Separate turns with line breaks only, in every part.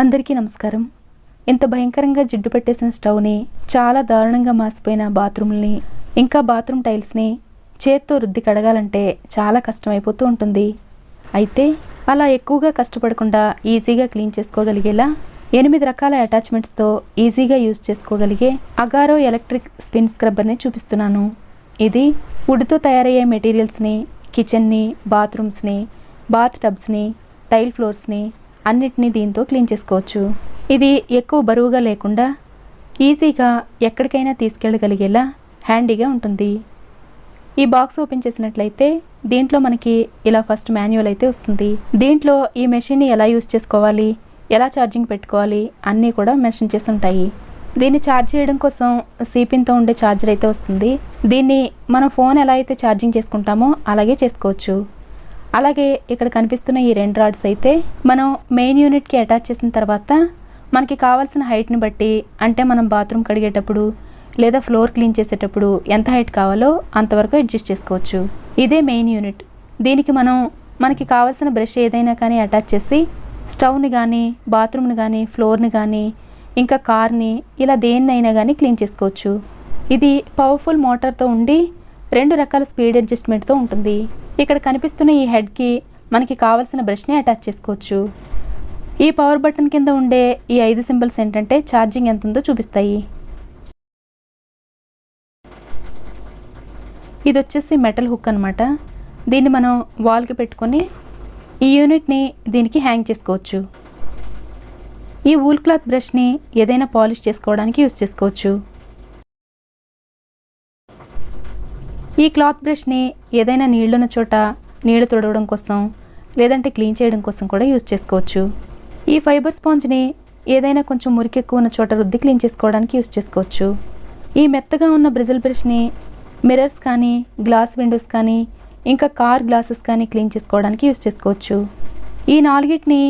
అందరికీ నమస్కారం. ఇంత భయంకరంగా జిడ్డు పెట్టేసిన స్టవ్ని చాలా దారుణంగా మాసిపోయిన బాత్రూమ్ని ఇంకా బాత్రూమ్ టైల్స్ని చేత్తో రుద్ది కడగాలంటే చాలా కష్టమైపోతూ ఉంటుంది. అయితే అలా ఎక్కువగా కష్టపడకుండా ఈజీగా క్లీన్ చేసుకోగలిగేలా ఎనిమిది రకాల అటాచ్మెంట్స్తో ఈజీగా యూజ్ చేసుకోగలిగే అగారో ఎలక్ట్రిక్ స్పిన్ స్క్రబ్బర్ని చూపిస్తున్నాను. ఇది వుడ్తో తయారయ్యే మెటీరియల్స్ని కిచెన్ని బాత్రూమ్స్ని బాత్ టబ్స్ని టైల్ ఫ్లోర్స్ని అన్నిటినీ దీంతో క్లీన్ చేసుకోవచ్చు. ఇది ఎక్కువ బరువుగా లేకుండా ఈజీగా ఎక్కడికైనా తీసుకెళ్ళగలిగేలా హ్యాండీగా ఉంటుంది. ఈ బాక్స్ ఓపెన్ చేసినట్లయితే దీంట్లో మనకి ఇలా ఫస్ట్ మాన్యువల్ అయితే వస్తుంది. దీంట్లో ఈ మెషిన్ని ఎలా యూజ్ చేసుకోవాలి ఎలా ఛార్జింగ్ పెట్టుకోవాలి అన్నీ కూడా మెన్షన్ చేసి ఉంటాయి. దీన్ని ఛార్జ్ చేయడం కోసం సీపిన్తో ఉండే ఛార్జర్ అయితే వస్తుంది. దీన్ని మనం ఫోన్ ఎలా అయితే ఛార్జింగ్ చేసుకుంటామో అలాగే చేసుకోవచ్చు. అలాగే ఇక్కడ కనిపిస్తున్న ఈ రెండు రాడ్స్ అయితే మనం మెయిన్ యూనిట్కి అటాచ్ చేసిన తర్వాత మనకి కావాల్సిన హైట్ని బట్టి అంటే మనం బాత్రూమ్ కడిగేటప్పుడు లేదా ఫ్లోర్ క్లీన్ చేసేటప్పుడు ఎంత హైట్ కావాలో అంతవరకు అడ్జస్ట్ చేసుకోవచ్చు. ఇదే మెయిన్ యూనిట్ దీనికి మనం మనకి కావాల్సిన బ్రష్ ఏదైనా కానీ అటాచ్ చేసి స్టవ్ని కానీ బాత్రూమ్ని కానీ ఫ్లోర్ని కానీ ఇంకా కార్ని ఇలా దేన్నైనా కానీ క్లీన్ చేసుకోవచ్చు. ఇది పవర్ఫుల్ మోటార్తో ఉండి రెండు రకాల స్పీడ్ అడ్జస్ట్మెంట్తో ఉంటుంది. ఇక్కడ కనిపిస్తున్న ఈ హెడ్కి మనకి కావాల్సిన బ్రష్ని అటాచ్ చేసుకోవచ్చు. ఈ పవర్ బటన్ కింద ఉండే ఈ ఐదు సింబల్స్ ఏంటంటే ఛార్జింగ్ ఎంత ఉందో చూపిస్తాయి. ఇది వచ్చేసి మెటల్ హుక్ అనమాట దీన్ని మనం వాల్కి పెట్టుకొని ఈ యూనిట్ని దీనికి హ్యాంగ్ చేసుకోవచ్చు. ఈ వూల్ క్లాత్ బ్రష్ని ఏదైనా పాలిష్ చేసుకోవడానికి యూస్ చేసుకోవచ్చు. ఈ క్లాత్ బ్రష్ని ఏదైనా నీళ్ళున్న చోట నీళ్ళు తుడవడం కోసం లేదంటే క్లీన్ చేయడం కోసం కూడా యూజ్ చేసుకోవచ్చు. ఈ ఫైబర్ స్పాంజ్ని ఏదైనా కొంచెం మురికి ఎక్కువ ఉన్న చోట రుద్ది క్లీన్ చేసుకోవడానికి యూజ్ చేసుకోవచ్చు. ఈ మెత్తగా ఉన్న బ్రిజిల్ బ్రష్ని మిర్రర్స్ కానీ గ్లాస్ విండోస్ కానీ ఇంకా కార్ గ్లాసెస్ కానీ క్లీన్ చేసుకోవడానికి యూస్ చేసుకోవచ్చు. ఈ నాలుగిటిని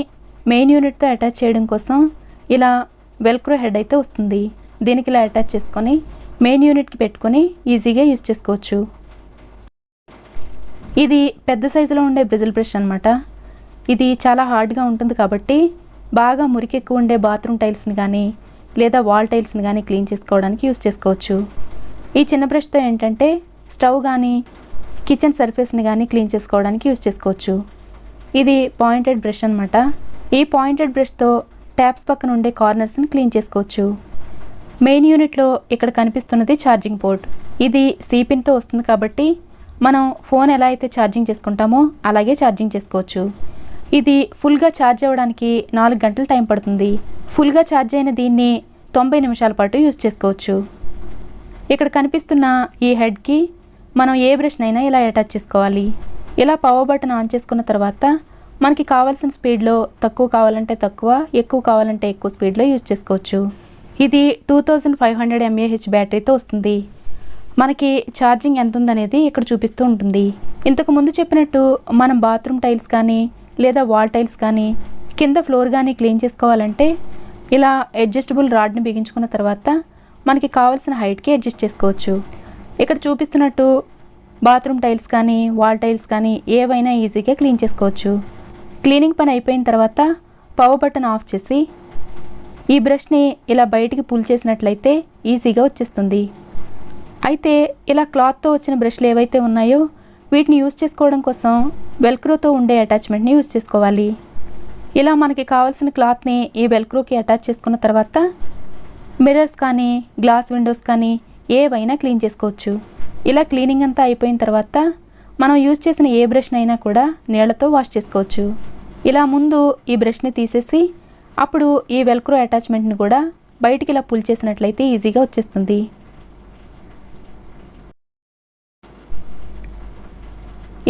మెయిన్ యూనిట్తో అటాచ్ చేయడం కోసం ఇలా వెల్క్రో హెడ్ అయితే వస్తుంది. దీనికి ఇలా అటాచ్ చేసుకొని మెయిన్ యూనిట్కి పెట్టుకొని ఈజీగా యూజ్ చేసుకోవచ్చు. ఇది పెద్ద సైజులో ఉండే బ్రిజిల్ బ్రష్ అనమాట ఇది చాలా హార్డ్గా ఉంటుంది కాబట్టి బాగా మురికి ఎక్కువ ఉండే బాత్రూమ్ టైల్స్ని కానీ లేదా వాల్ టైల్స్ని కానీ క్లీన్ చేసుకోవడానికి యూస్ చేసుకోవచ్చు. ఈ చిన్న బ్రష్తో ఏంటంటే స్టవ్ కానీ కిచెన్ సర్ఫేస్ని కానీ క్లీన్ చేసుకోవడానికి యూస్ చేసుకోవచ్చు. ఇది పాయింటెడ్ బ్రష్ అనమాట ఈ పాయింటెడ్ బ్రష్తో ట్యాప్స్ పక్కన ఉండే కార్నర్స్ని క్లీన్ చేసుకోవచ్చు. మెయిన్ యూనిట్లో ఇక్కడ కనిపిస్తున్నది ఛార్జింగ్ పోర్ట్ ఇది సీపిన్తో వస్తుంది కాబట్టి మనం ఫోన్ ఎలా అయితే ఛార్జింగ్ చేసుకుంటామో అలాగే ఛార్జింగ్ చేసుకోవచ్చు. ఇది ఫుల్గా ఛార్జ్ అవ్వడానికి నాలుగు గంటలు టైం పడుతుంది. ఫుల్గా ఛార్జ్ అయిన దీన్ని తొంభై నిమిషాల పాటు యూస్ చేసుకోవచ్చు. ఇక్కడ కనిపిస్తున్న ఈ హెడ్కి మనం ఏ బ్రష్నైనా ఇలా అటాచ్ చేసుకోవాలి. ఇలా పవర్ బటన్ ఆన్ చేసుకున్న తర్వాత మనకి కావాల్సిన స్పీడ్లో తక్కువ కావాలంటే తక్కువ ఎక్కువ కావాలంటే ఎక్కువ స్పీడ్లో యూజ్ చేసుకోవచ్చు. ఇది two thousand five hundred mAh బ్యాటరీతో వస్తుంది. మనకి ఛార్జింగ్ ఎంత ఉందనేది ఇక్కడ చూపిస్తూ ఉంటుంది. ఇంతకు ముందు చెప్పినట్టు మనం బాత్రూమ్ టైల్స్ కానీ లేదా వాల్ టైల్స్ కానీ కింద ఫ్లోర్ కానీ క్లీన్ చేసుకోవాలంటే ఇలా అడ్జస్టబుల్ రాడ్ని బిగించుకున్న తర్వాత మనకి కావాల్సిన హైట్కి అడ్జస్ట్ చేసుకోవచ్చు. ఇక్కడ చూపిస్తున్నట్టు బాత్రూమ్ టైల్స్ కానీ వాల్ టైల్స్ కానీ ఏవైనా ఈజీగా క్లీన్ చేసుకోవచ్చు. క్లీనింగ్ పని అయిపోయిన తర్వాత పవర్ బటన్ ఆఫ్ చేసి ఈ బ్రష్ని ఇలా బయటికి పుల్ చేసినట్లయితే ఈజీగా వచ్చేస్తుంది. అయితే ఇలా క్లాత్తో వచ్చిన బ్రష్లు ఏవైతే ఉన్నాయో వీటిని యూస్ చేసుకోవడం కోసం వెల్క్రోతో ఉండే అటాచ్మెంట్ని యూజ్ చేసుకోవాలి. ఇలా మనకి కావాల్సిన క్లాత్ని ఈ వెల్క్రోకి అటాచ్ చేసుకున్న తర్వాత మిర్రర్స్ కానీ గ్లాస్ విండోస్ కానీ ఏవైనా క్లీన్ చేసుకోవచ్చు. ఇలా క్లీనింగ్ అంతా అయిపోయిన తర్వాత మనం యూజ్ చేసిన ఏ బ్రష్నైనా కూడా నీళ్ళతో వాష్ చేసుకోవచ్చు. ఇలా ముందు ఈ బ్రష్ని తీసేసి అప్పుడు ఈ వెల్క్రో అటాచ్మెంట్ని కూడా బయటికి ఇలా పుల్ చేసినట్లయితే ఈజీగా వచ్చేస్తుంది.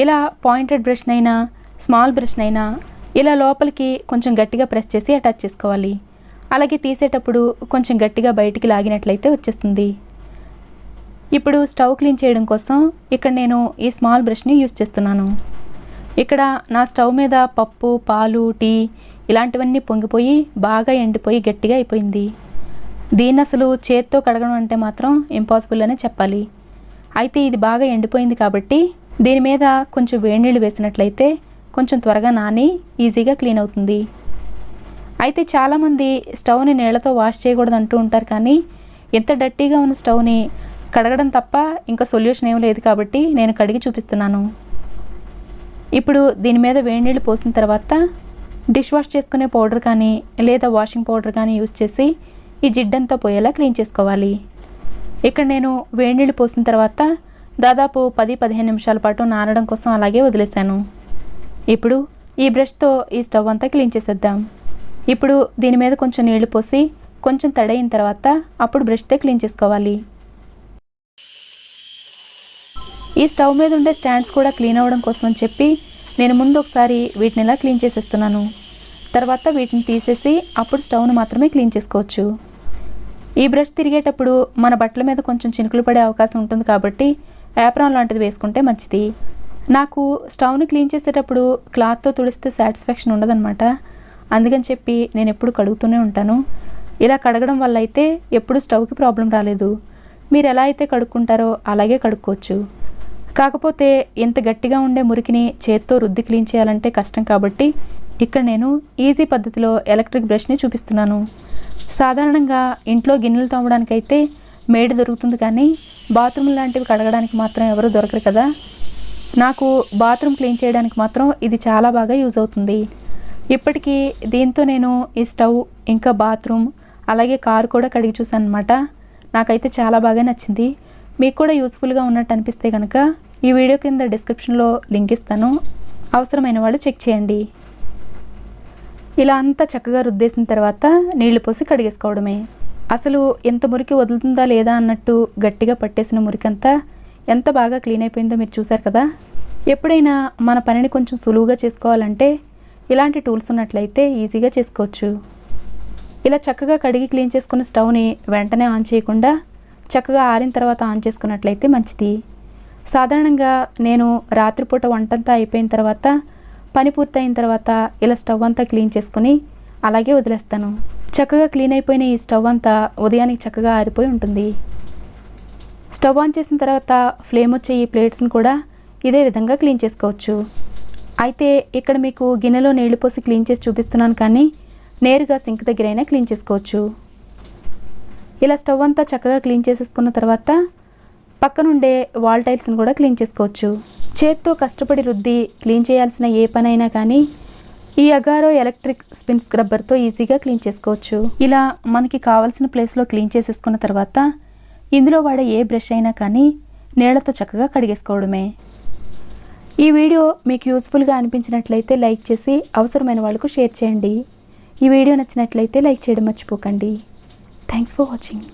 ఇలా పాయింటెడ్ బ్రష్నైనా స్మాల్ బ్రష్నైనా ఇలా లోపలికి కొంచెం గట్టిగా ప్రెస్ చేసి అటాచ్ చేసుకోవాలి. అలాగే తీసేటప్పుడు కొంచెం గట్టిగా బయటికి లాగినట్లయితే వచ్చేస్తుంది. ఇప్పుడు స్టవ్ క్లీన్ చేయడం కోసం ఇక్కడ నేను ఈ స్మాల్ బ్రష్ని యూజ్ చేస్తున్నాను. ఇక్కడ నా స్టవ్ మీద పప్పు పాలు టీ ఇలాంటివన్నీ పొంగిపోయి బాగా ఎండిపోయి గట్టిగా అయిపోయింది. దీన్ని అసలు చేత్తో కడగడం అంటే మాత్రం ఇంపాసిబుల్ అనే చెప్పాలి. అయితే ఇది బాగా ఎండిపోయింది కాబట్టి దీని మీద కొంచెం వేడి నీళ్ళు వేసినట్లయితే కొంచెం త్వరగా నాని ఈజీగా క్లీన్ అవుతుంది. అయితే చాలామంది స్టవ్ని నీళ్ళతో వాష్ చేయకూడదు అంటూ ఉంటారు కానీ ఎంత డట్టీగా ఉన్న స్టవ్ని కడగడం తప్ప ఇంకా సొల్యూషన్ ఏం లేదు కాబట్టి నేను కడిగి చూపిస్తున్నాను. ఇప్పుడు దీని మీద వేడి నీళ్ళు పోసిన తర్వాత డిష్ వాష్ చేసుకునే పౌడర్ కానీ లేదా వాషింగ్ పౌడర్ కానీ యూజ్ చేసి ఈ జిడ్డంతా పోయేలా క్లీన్ చేసుకోవాలి. ఇక్కడ నేను వేడి నీళ్ళు పోసిన తర్వాత దాదాపు పది పదిహేను నిమిషాల పాటు నానడం కోసం అలాగే వదిలేశాను. ఇప్పుడు ఈ బ్రష్తో ఈ స్టవ్ అంతా క్లీన్ చేసేద్దాం. ఇప్పుడు దీని మీద కొంచెం నీళ్ళు పోసి కొంచెం తడైన తర్వాత అప్పుడు బ్రష్తో క్లీన్ చేసుకోవాలి. ఈ స్టవ్ మీద ఉండే స్టాండ్స్ కూడా క్లీన్ అవ్వడం కోసం అని చెప్పి నేను ముందు ఒకసారి వీటిని ఇలా క్లీన్ చేసేస్తున్నాను. తర్వాత వీటిని తీసేసి అప్పుడు స్టవ్ను మాత్రమే క్లీన్ చేసుకోవచ్చు. ఈ బ్రష్ తిరిగేటప్పుడు మన బట్టల మీద కొంచెం చినుకులు పడే అవకాశం ఉంటుంది కాబట్టి యాప్రాన్ లాంటిది వేసుకుంటే మంచిది. నాకు స్టవ్ని క్లీన్ చేసేటప్పుడు క్లాత్తో తుడిస్తే సాటిస్ఫాక్షన్ ఉండదన్నమాట. అందుకని చెప్పి నేను ఎప్పుడు కడుగుతూనే ఉంటాను. ఇలా కడగడం వల్ల అయితే ఎప్పుడు స్టవ్కి ప్రాబ్లం రాలేదు. మీరు ఎలా అయితే కడుక్కుంటారో అలాగే కడుక్కోవచ్చు. కాకపోతే ఇంత గట్టిగా ఉండే మురికిని చేత్తో రుద్ది క్లీన్ చేయాలంటే కష్టం కాబట్టి ఇక్కడ నేను ఈజీ పద్ధతిలో ఎలక్ట్రిక్ బ్రష్ని చూపిస్తున్నాను. సాధారణంగా ఇంట్లో గిన్నెలు తోమడానికైతే మేడ దొరుకుతుంది కానీ బాత్రూమ్ లాంటివి కడగడానికి మాత్రం ఎవరు దొరకరు కదా. నాకు బాత్రూమ్ క్లీన్ చేయడానికి మాత్రం ఇది చాలా బాగా యూజ్ అవుతుంది. ఇప్పటికీ దీంతో నేను ఈ స్టవ్ ఇంకా బాత్రూమ్ అలాగే కారు కూడా కడిగి చూసాను అనమాట నాకైతే చాలా బాగా నచ్చింది. మీకు కూడా యూస్ఫుల్గా ఉన్నట్టు అనిపిస్తే కనుక ఈ వీడియో కింద డిస్క్రిప్షన్లో లింక్ ఇస్తాను. అవసరమైన వాళ్ళు చెక్ చేయండి. ఇలా అంతా చక్కగా రుద్దేసిన తర్వాత నీళ్ళు పోసి కడిగేసుకోవడమే. అసలు ఎంత మురికి వదులుతుందా లేదా అన్నట్టు గట్టిగా పట్టేసిన మురికంతా ఎంత బాగా క్లీన్ అయిపోయిందో మీరు చూశారు కదా? ఎప్పుడైనా మన పనిని కొంచెం సులువుగా చేసుకోవాలంటే ఇలాంటి టూల్స్ ఉన్నట్లయితే ఈజీగా చేసుకోవచ్చు. ఇలా చక్కగా కడిగి క్లీన్ చేసుకున్న స్టవ్ని వెంటనే ఆన్ చేయకుండా చక్కగా ఆరిన తర్వాత ఆన్ చేసుకున్నట్లయితే మంచిది. సాధారణంగా నేను రాత్రిపూట వంటంతా అయిపోయిన తర్వాత పని పూర్తయిన తర్వాత ఇలా స్టవ్ అంతా క్లీన్ చేసుకుని అలాగే వదిలేస్తాను. చక్కగా క్లీన్ అయిపోయిన ఈ స్టవ్ అంతా ఉదయానికి చక్కగా ఆరిపోయి ఉంటుంది. స్టవ్ ఆన్ చేసిన తర్వాత ఫ్లేమ్ వచ్చే ఈ ప్లేట్స్ని కూడా ఇదే విధంగా క్లీన్ చేసుకోవచ్చు. అయితే ఇక్కడ మీకు గిన్నెలో నీళ్ళు పోసి క్లీన్ చేసి చూపిస్తున్నాను కానీ నేరుగా సింక్ దగ్గరైనా క్లీన్ చేసుకోవచ్చు. ఇలా స్టవ్ అంతా చక్కగా క్లీన్ చేసేసుకున్న తర్వాత పక్కనుండే వాల్ టైల్స్ని కూడా క్లీన్ చేసుకోవచ్చు. చేత్తో కష్టపడి రుద్ది క్లీన్ చేయాల్సిన ఏ పనైనా కానీ ఈ అగారో ఎలక్ట్రిక్ స్పిన్ స్క్రబ్బర్తో ఈజీగా క్లీన్ చేసుకోవచ్చు. ఇలా మనకి కావాల్సిన ప్లేస్లో క్లీన్ చేసేసుకున్న తర్వాత ఇందులో వాడే ఏ బ్రష్ అయినా కానీ నీళ్ళతో చక్కగా కడిగేసుకోవడమే. ఈ వీడియో మీకు యూస్ఫుల్గా అనిపించినట్లయితే లైక్ చేసి అవసరమైన వాళ్ళకు షేర్ చేయండి. ఈ వీడియో నచ్చినట్లయితే లైక్ చేయడం మర్చిపోకండి. Thanks for watching.